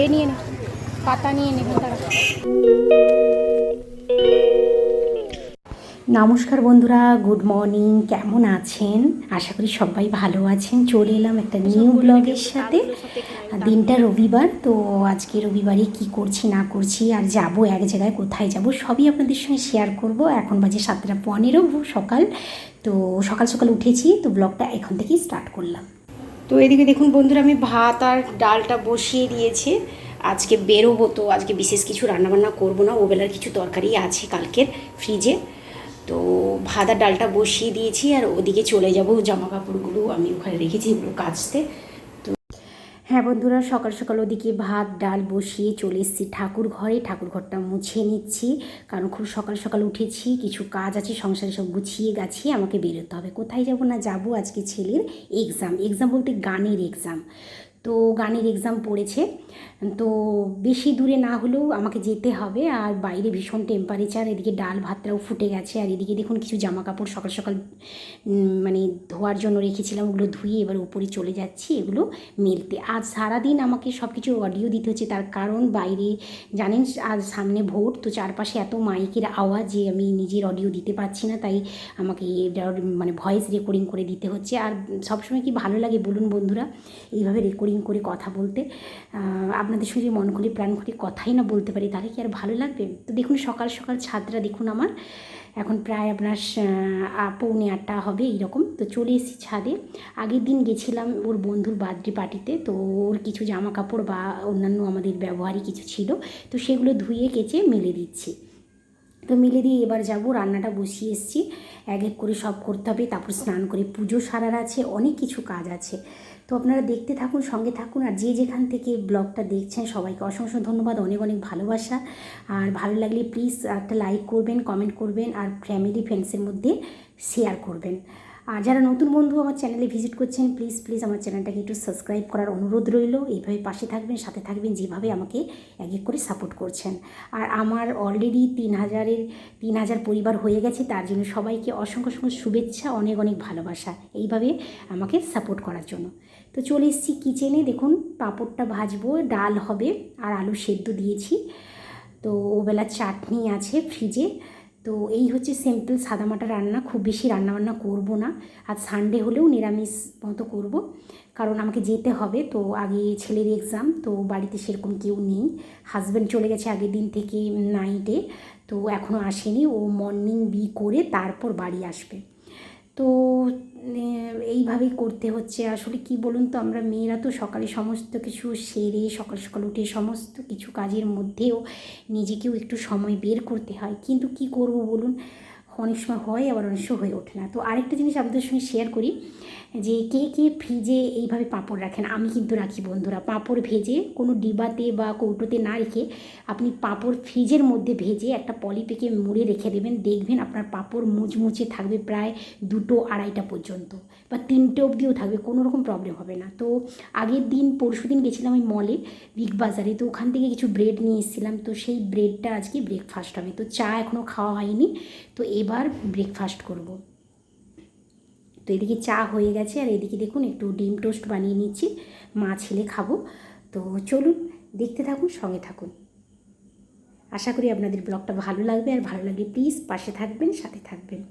এ নিয়ে নে পাতা নিয়ে নেবে তারা নমস্কার বন্ধুরা গুড মর্নিং কেমন আছেন? আশা করি সবাই ভালো আছেন। চলে এলাম একটা নিউ ব্লগের সাথে। দিনটা রবিবার তো আজকে রবিবারে কি করছি না করছি আর যাব এক জায়গায় কোথায় যাব সবই আপনাদের সঙ্গে শেয়ার করব। এখন বাজে সাতটা পনেরো সকাল। তো সকাল সকাল উঠেছি তো ব্লগটা এখন থেকেই স্টার্ট করলাম। তো এদিকে দেখুন বন্ধুরা, আমি ভাত আর ডালটা বসিয়ে দিয়েছি। আজকে বেরোবো তো, আজকে বিশেষ কিছু রান্নাবান্না করব না, ওবেলার কিছু তরকারি আছে কালকের ফ্রিজে। তো ভাত আর ডালটা বসিয়ে দিয়েছি আর ওদিকে চলে যাব জামা কাপড়গুলো আমি ওখানে রেখেছি এগুলো কাচতে। হ্যাঁ বন্ধুরা, সকাল সকাল ওদিকে ভাত, ডাল বসিয়ে চলে এসেছি ঠাকুর ঘরে। ঠাকুর ঘরটা মুছে নিচ্ছি, কারণ খুব সকাল সকাল উঠেছি, কিছু কাজ আছে, সংসারে সব গুছিয়ে গাছিয়ে আমাকে বেরোতে হবে। কোথায় যাব না যাব আজকে ছেলের এক্সাম এক্সাম বলতে গানের এক্সাম তো গানের এক্সাম পড়েছে। তো বেশি দূরে না হলেও আমাকে যেতে হবে। আর বাইরে ভীষণ টেম্পারেচার এদিকে ডাল ভাতটাও ফুটে গেছে। আর এদিকে দেখুন কিছু জামা কাপড় সকাল সকাল মানে ধোয়ার জন্য রেখেছিলাম। ওগুলো ধুয়ে এবার উপরে চলে যাচ্ছি, এগুলো মেলতে। আজ সারাদিন আমাকে সব কিছু অডিও দিতে হচ্ছে। তার কারণ বাইরে, জানেন, আজ সামনে ভোট তো চারপাশে এত মাইকের আওয়াজ যে আমি নিজের অডিও দিতে পারছি না। তাই আমাকে মানে ভয়েস রেকর্ডিং করে দিতে হচ্ছে। আর সবসময় কি ভালো লাগে বলুন বন্ধুরা? এইভাবে রেকর্ডিং করে কথা বলতে। আপনাদের সঙ্গে মন খুলে প্রাণ খুলে কথাই না বলতে পারি, তাহলে কি আর ভালো লাগবে? তো দেখুন, সকাল সকাল ছাদটা দেখুন আমার। এখন প্রায় আপনার পৌনে আটটা হবে এইরকম। তো চলে এসেছি ছাদে। আগের দিন গেছিলাম ওর বন্ধুর বার্থডে পার্টিতে তো ওর কিছু জামা কাপড় বা অন্যান্য আমাদের ব্যবহারই কিছু ছিল। তো সেগুলো ধুয়ে, কেচে, মেলে দিচ্ছি। তো মিলে দিয়ে এবার যাব, রান্নাটা বসিয়ে এসেছি। এক এক করে সব করতে হবে, তারপর স্নান করে পুজো সারার আছে, অনেক কিছু কাজ আছে। তো আপনারা দেখতে থাকুন, সঙ্গে থাকুন, আর যে যেখান থেকে ব্লগটা দেখছেন, সবাইকে অসংখ্য ধন্যবাদ, অনেক অনেক ভালোবাসা। আর ভালো লাগলে প্লিজ একটা লাইক করবেন কমেন্ট করবেন, আর ফ্যামিলি ফ্রেন্ডসের মধ্যে শেয়ার করবেন। আর যারা নতুন বন্ধু আমার চ্যানেলে ভিজিট করছেন প্লিজ প্লিজ আমার চ্যানেলটাকে একটু সাবস্ক্রাইব করার অনুরোধ রইল। এইভাবে পাশে থাকবেন, সাথে থাকবেন, যেভাবে আমাকে এক এক করে সাপোর্ট করছেন। আর আমার অলরেডি তিন হাজারের, তিন হাজার পরিবার হয়ে গেছে, তার জন্য সবাইকে অসংখ্য অসংখ্য শুভেচ্ছা, অনেক অনেক ভালোবাসা এইভাবে আমাকে সাপোর্ট করার জন্য। তো চলে এসেছি কিচেনে দেখুন পাঁপড়টা ভাজবো, ডাল হবে, আর আলু সেদ্ধ দিয়েছি। তো ওবেলা চাটনি আছে ফ্রিজে তো এই হচ্ছে সিম্পল সাদামাটা রান্না, খুব বেশি রান্নাবান্না করব না। আর সানডে হলেও নিরামিষ মতো করব। কারণ আমাকে যেতে হবে, তো আগে ছেলের এক্সাম তো বাড়িতে সেরকম কেউ নেই। হাজব্যান্ড চলে গেছে আগের দিন থেকে নাইটে তো এখনও আসেনি। ও মর্নিং বি করে তারপর বাড়ি আসবে। তো এইভাবেই করতে হচ্ছে। আসলে কি বলুন তো, আমরা মেয়েরা তো সকালে সমস্ত কিছু সেরে, সকাল সকাল উঠে সমস্ত কিছু কাজের মধ্যেও নিজেকেও একটু সময় বের করতে হয়। কিন্তু কি করব বলুন? অনেক সময় হয়, আবার অনেক সময় হয়ে ওঠে না। তো আরেকটা জিনিস আপনাদের সঙ্গে শেয়ার করি। যে কে কে ফ্রিজে এইভাবে পাঁপড় রাখেন, আমি কিন্তু রাখি বন্ধুরা। পাঁপড় ভেজে কোনো ডিবাতে বা কৌটোতে না রেখে আপনি পাঁপড় ফ্রিজের মধ্যে ভেজে একটা পলিপেকে মুড়ে রেখে দেবেন। দেখবেন আপনার পাঁপড় মুচমুচে থাকবে প্রায় দুটো আড়াইটা পর্যন্ত বা তিনটে অবধিও থাকবে, কোনো রকম প্রবলেম হবে না। তো আগের দিন, পরশু দিন গেছিলাম ওই মলে বিগ বাজারে তো ওখান থেকে কিছু ব্রেড নিয়ে এসেছিলাম। তো সেই ব্রেডটা আজকে ব্রেকফাস্ট হবে। তো চা এখনও খাওয়া হয়নি। তো এবার ব্রেকফাস্ট করব। তো এদিকে চা হয়ে গেছে আর এদিকে দেখুন একটু ডিম টোস্ট বানিয়ে নিচ্ছি। মা, ছেলে খাব। তো চলুন, দেখতে থাকুন, সঙ্গে থাকুন। আশা করি আপনাদের ব্লগটা ভালো লাগবে। আর ভালো লাগলে প্লিজ পাশে থাকবেন, সাথে থাকবেন।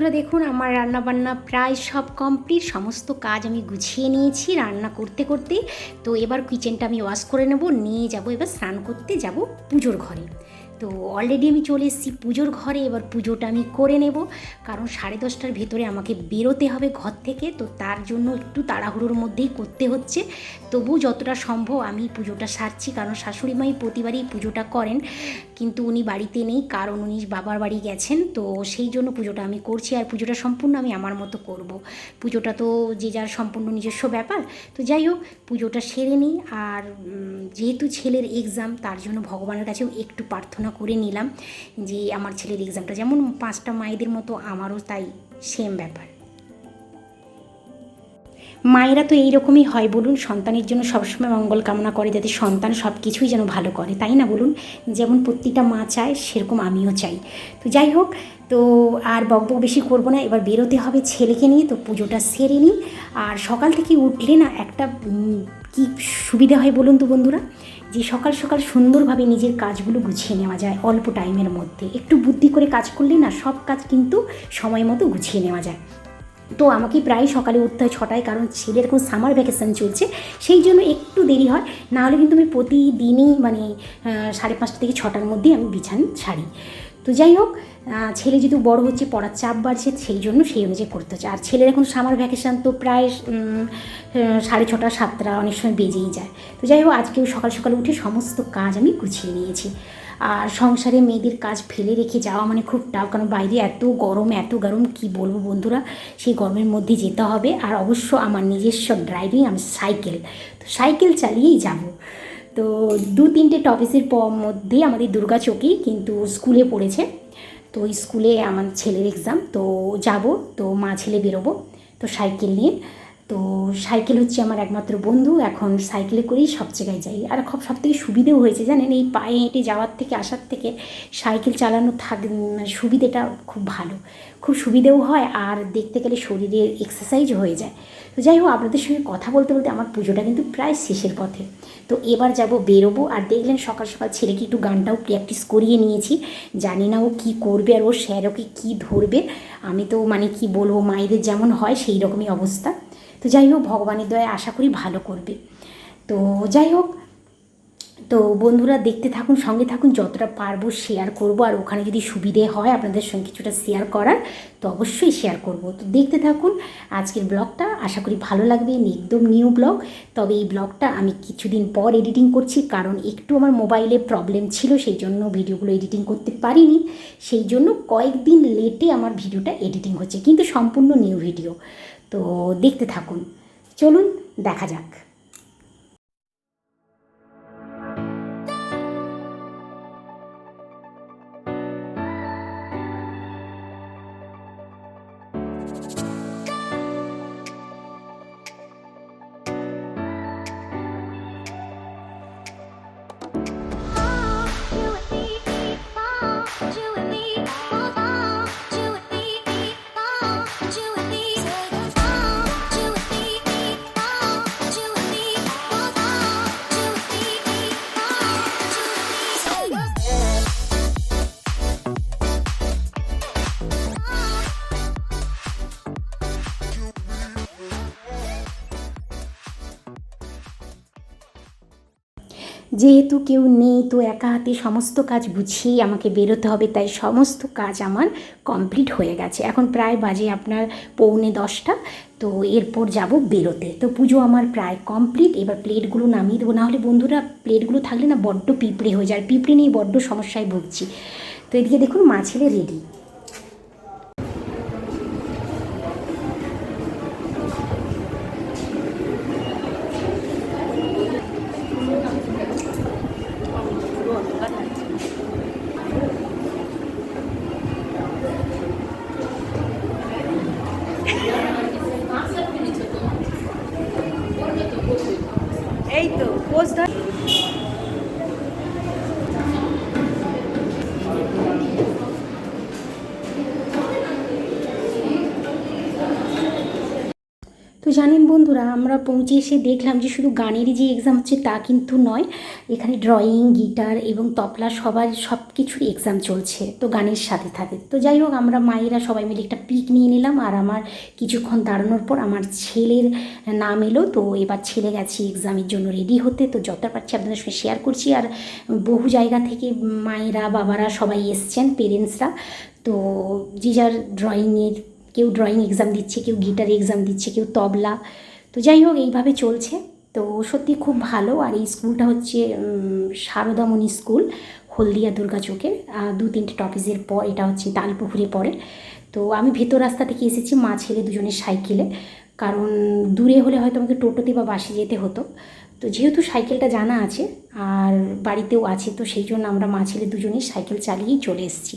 বন্ধুরা দেখুন, আমার রান্না বান্না প্রায় সব কমপ্লিট সমস্ত কাজ আমি গুছিয়ে নিয়েছি রান্না করতে করতে। তো এবার কিচেনটা আমি ওয়াশ করে নেব, নিয়ে যাব, এবার স্নান করতে যাব পুজোর ঘরে। তো অলরেডি আমি চলে এসেছি পুজোর ঘরে, এবার পুজোটা আমি করে নেব। কারণ সাড়ে দশটার ভেতরে আমাকে বেরোতে হবে ঘর থেকে, তো তার জন্য একটু তাড়াহুড়োর মধ্যেই করতে হচ্ছে। তবু যতটা সম্ভব আমি পুজোটা সারছি, কারণ শাশুড়ি মাই প্রতিবারই পুজোটা করেন, কিন্তু উনি বাড়িতে নেই, কারণ উনি বাবার বাড়ি গেছেন, তো সেই জন্য পুজোটা আমি করছি আর পুজোটা সম্পূর্ণ আমি আমার মতো করব। পুজোটা তো যে যার সম্পূর্ণ নিজস্ব ব্যাপার, তো যাই হোক, পুজোটা সেরে নিই। আর যেহেতু ছেলের এক্সাম তার জন্য ভগবানের কাছেও একটু প্রার্থনা করে নিলাম যে আমার ছেলের এক্সামটা যেমন পাঁচটা মায়েদের মতো আমারও তাই সেম ব্যাপার। মায়েরা তো এইরকমই হয়, বলুন। সন্তানের জন্য সবসময় মঙ্গল কামনা করে, যাতে সন্তান সব কিছুই যেন ভালো করে। তাই না, বলুন? যেমন প্রত্যেকটা মা চায়, সেরকম আমিও চাই। তো যাই হোক, তো আর বকবক বেশি করব না। এবার বেরোতে হবে ছেলেকে নিয়ে, তো পুজোটা সেরে নিই। আর সকাল থেকে উঠলে না, একটা কি সুবিধা হয় বলুন তো বন্ধুরা? যে সকাল সকাল সুন্দরভাবে নিজের কাজগুলো গুছিয়ে নেওয়া যায়, অল্প টাইমের মধ্যে। একটু বুদ্ধি করে কাজ করলে না, সব কাজ কিন্তু সময় মতো গুছিয়ে নেওয়া যায়। তো আমাকে প্রায় সকালে উঠতে হয় ছটায়, কারণ ছেলের এখন সামার ভ্যাকেশন চলছে। সেই জন্য একটু দেরি হয় না হলে কিন্তু আমি প্রতিদিনই মানে সাড়ে পাঁচটা থেকে ছটার মধ্যেই আমি বিছান ছাড়ি। তো যাই হোক ছেলে যেহেতু বড় হচ্ছে, পড়ার চাপ বাড়ছে, সেই জন্য সেই অনুযায়ী করতে হচ্ছে। আর ছেলের এখন সামার ভ্যাকেশন তো প্রায় সাড়ে ছটা, সাতটা অনেক সময় বেজেই যায়। তো যাই হোক, আজকেও সকাল সকাল উঠে সমস্ত কাজ আমি গুছিয়ে নিয়েছি। আর সংসারে মেয়েদের কাজ ফেলে রেখে যাওয়া মানে খুব টাফ, কারণ বাইরে এত গরম এত গরম, কি বলব বন্ধুরা? সেই গরমের মধ্যে যেতে হবে। আর অবশ্য আমার নিজস্ব ড্রাইভিং আমি সাইকেল তো সাইকেল চালিয়েই যাব। তো দু তিনটে টপিসের মধ্যে আমাদের দুর্গা চৌকি কিন্তু স্কুলে পড়েছে। তো স্কুলে আমার ছেলের এক্সাম তো যাব, তো মা ছেলে বেরোবো। তো সাইকেল নিয়ে। তো সাইকেল হচ্ছে আমার একমাত্র বন্ধু, এখন সাইকেলে করেই সব জায়গায় যাই। আর খুব সব থেকে সুবিধেও হয়েছে, জানেন? এই পায়ে হেঁটে যাওয়ার থেকে, আসার থেকে সাইকেল চালানো থাক মানে সুবিধেটা খুব ভালো। খুব সুবিধেও হয়, আর দেখতে গেলে শরীরের এক্সারসাইজ হয়ে যায়। তো যাই হোক, আপনাদের সঙ্গে কথা বলতে বলতে আমার পুজোটা কিন্তু প্রায় শেষের পথে। তো এবার যাব বেরোবো, আর দেখলেন সকাল সকাল ছেলেকে একটু গানটাও প্র্যাকটিস করিয়ে নিয়েছি। জানি না ও কী করবে, আর ওর স্যার ওকে কী ধরবে? আমি তো মানে কি বলব, মায়েদের যেমন হয়, সেই রকমই অবস্থা। তো যাই হোক, ভগবানের দয়ায় আশা করি ভালো করবে। তো যাই হোক, তো বন্ধুরা দেখতে থাকুন, সঙ্গে থাকুন, যতটা পারব শেয়ার করব। আর ওখানে যদি সুবিধে হয় আপনাদের সঙ্গে কিছুটা শেয়ার করার, তো অবশ্যই শেয়ার করব। তো দেখতে থাকুন, আজকের ব্লগটা আশা করি ভালো লাগবে, একদম নিউ ব্লগ তবে এই ব্লগটা আমি কিছুদিন পর এডিটিং করছি, কারণ একটু আমার মোবাইলে প্রবলেম ছিল, সেই জন্য ভিডিওগুলো এডিটিং করতে পারিনি। সেই জন্য কয়েকদিন লেটে আমার ভিডিওটা এডিটিং হচ্ছে, কিন্তু সম্পূর্ণ নিউ ভিডিও তো দেখতে থাকুন। চলুন দেখা যাক। যেহেতু কেউ নেই, তো একা হাতে সমস্ত কাজ গুছিয়েই আমাকে বেরোতে হবে, তাই সমস্ত কাজ আমার কমপ্লিট হয়ে গেছে। এখন প্রায় বাজে আপনার পৌনে দশটা, তো এরপর যাব বেরোতে। তো পুজো আমার প্রায় কমপ্লিট, এবার প্লেটগুলো নামিয়ে দেবো। নাহলে বন্ধুরা, প্লেটগুলো থাকলে না বড্ড পিঁপড়ে হয়ে যায়, আর পিঁপড়ে নিয়ে বড্ড সমস্যায় ভুগছি। তো এদিকে দেখুন মা ছেলে রেডি এই তো পোজ ধর তো জানেন বন্ধুরা আমরা পৌঁছে এসে দেখলাম যে শুধু গানেরই যে এক্সাম হচ্ছে তা কিন্তু নয়, এখানে ড্রয়িং গিটার এবং তবলা সবার সব কিছুরই এক্সাম চলছে, তো গানের সাথে থাকে তো যাই হোক, আমরা মায়েরা সবাই মিলে একটা পিক নিয়ে নিলাম আর আমার কিছুক্ষণ দাঁড়ানোর পর আমার ছেলের নাম এলো, তো এবার ছেলে গেছে এক্সামের জন্য রেডি হতে, তো যতটা পারছি আপনাদের সঙ্গে শেয়ার করছি। আর বহু জায়গা থেকে মায়েরা, বাবারা সবাই এসছেন পেরেন্টসরা তো যে যার ড্রয়িংয়ের কেউ ড্রয়িং এক্সাম দিচ্ছে, কেউ গিটার এক্সাম দিচ্ছে, কেউ তবলা। তো যাই হোক এইভাবে চলছে। তো সত্যি খুব ভালো। আর এই স্কুলটা হচ্ছে উম, সারদামণি স্কুল হলদিয়া দুর্গা চোখের দু তিনটে টপিসের পর এটা হচ্ছে তালপুকুরে পড়ে। তো আমি ভেতর রাস্তা থেকে এসেছি মা ছেলে দুজনের সাইকেলে। কারণ দূরে হলে হয়তো আমাকে টোটোতে বা বাসে যেতে হতো। তো যেহেতু সাইকেলটা জানা আছে আর বাড়িতেও আছে তো সেই জন্য আমরা মা ছেলে দুজনেই সাইকেল চালিয়েই চলে এসেছি।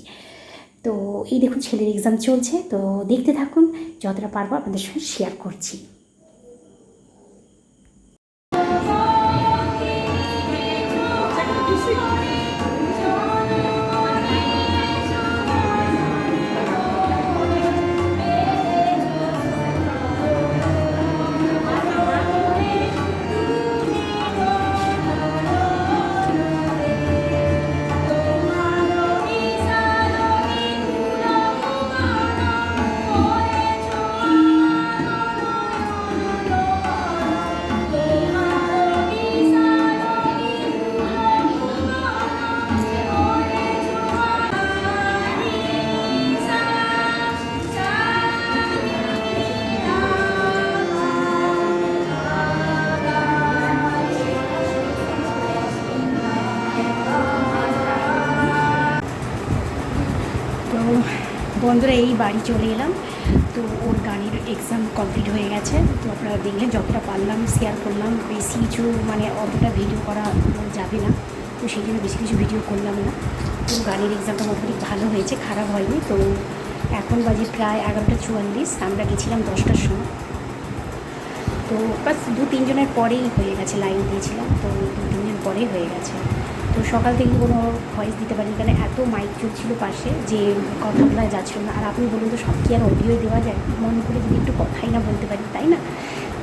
তো এই দেখুন ছেলের এক্সাম চলছে। তো দেখতে থাকুন যতটা পারব আপনাদের সঙ্গে শেয়ার করছি। বন্ধুরা, এই বাড়ি চলে এলাম। তো ওর গানের এক্সাম কমপ্লিট হয়ে গেছে। তো আপনারা দেখলেন যতটা পারলাম শেয়ার করলাম। বেশি কিছু মানে অতটা ভিডিও করা যাবে না। তো সেই জন্য বেশি কিছু ভিডিও করলাম না। তো গানের এক্সামটা মোটামুটি ভালো হয়েছে, খারাপ হয়নি। তো এখন বাজে প্রায় এগারোটা চুয়াল্লিশ, আমরা গেছিলাম দশটার সময়। তো বাস দু তিনজনের পরেই হয়ে গেছে লাইন দিয়েছিলাম। তো দু তিনজন পরেই হয়ে গেছে। তো সকাল থেকে কোনো ভয়েস দিতে পারিনি কারণ এত মাইক চলছিল পাশে যে কথা বলা যাচ্ছিল না। আর আপনি বলুন তো, সব কি আর অডিও দেওয়া যায়? মন করে যদি একটু কথাই না বলতে পারি, তাই না?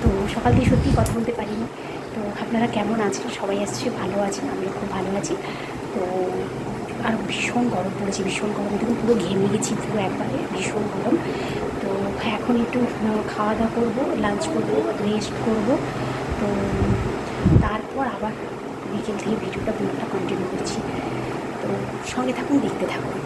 তো সকাল থেকে সত্যিই কথা বলতে পারিনি। তো আপনারা কেমন আছেন? সবাই আসছে ভালো আছেন, আমিও খুব ভালো আছি। তো আর ভীষণ গরম পড়েছে, ভীষণ গরম। দেখুন, পুরো ঘেমে গেছি পুরো একবারে, ভীষণ গরম। তো এখন একটু খাওয়া দাওয়া করব লাঞ্চ করব রেস্ট করব। তো তারপর আবার বিকেল থেকে ভিডিওটা ব্লগটা কন্টিনিউ করছি। তো সঙ্গে থাকুন, দেখতে থাকুন।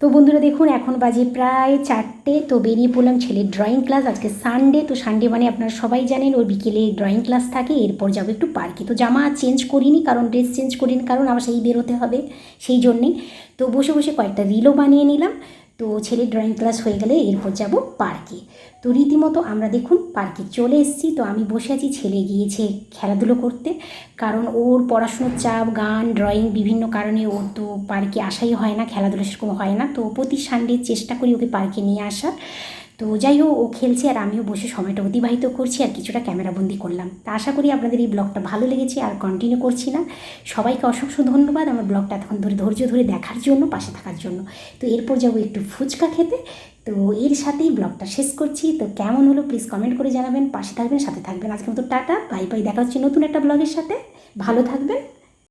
তো বন্ধুরা দেখুন, এখন বাজে প্রায় চারটে। তো বেরিয়ে পড়লাম ছেলের ড্রয়িং ক্লাস আজকে সানডে তো সানডে মানে আপনারা সবাই জানেন, ওর বিকেলে ড্রয়িং ক্লাস থাকে। এরপর যাব একটু পার্কে তো জামা চেঞ্জ করিনি, কারণ ড্রেস চেঞ্জ করিনি, কারণ আমার সেই বেরোতে হবে, সেই জন্যেই তো বসে বসে কয়েকটা রিলও বানিয়ে নিলাম। তো ছেলে ড্রয়িং ক্লাস হয়ে গেলে এরপর যাব পার্কে তো রীতিমতো আমরা দেখুন পার্কে চলে এসেছি। তো আমি বসে আছি ছেলে গিয়েছে খেলাধুলো করতে। কারণ ওর পড়াশুনোর চাপ, গান ড্রয়িং বিভিন্ন কারণে ওর তো পার্কে আসাই হয় না, খেলাধুলো সেরকম হয় না। তো প্রতি সানডে চেষ্টা করি ওকে পার্কে নিয়ে আসার। তো যাই হোক, ও খেলছে আর আমিও বসে সময়টা অতিবাহিত করছি আর কিছুটা ক্যামেরাবন্দি করলাম। তা আশা করি আপনাদের এই ব্লগটা ভালো লেগেছে আর কন্টিনিউ করছি না। সবাইকে অসংখ্য ধন্যবাদ আমার ব্লগটা এতক্ষণ ধরে ধৈর্য ধরে দেখার জন্য, পাশে থাকার জন্য। তো এরপর যাব একটু ফুচকা খেতে। তো এর সাথেই ব্লগটা শেষ করছি। তো কেমন হলো প্লিজ কমেন্ট করে জানাবেন, পাশে থাকবেন, সাথে থাকবেন। আজকে মতো টাটা বাই বাই দেখা হচ্ছে নতুন একটা ব্লগের সাথে। ভালো থাকবেন।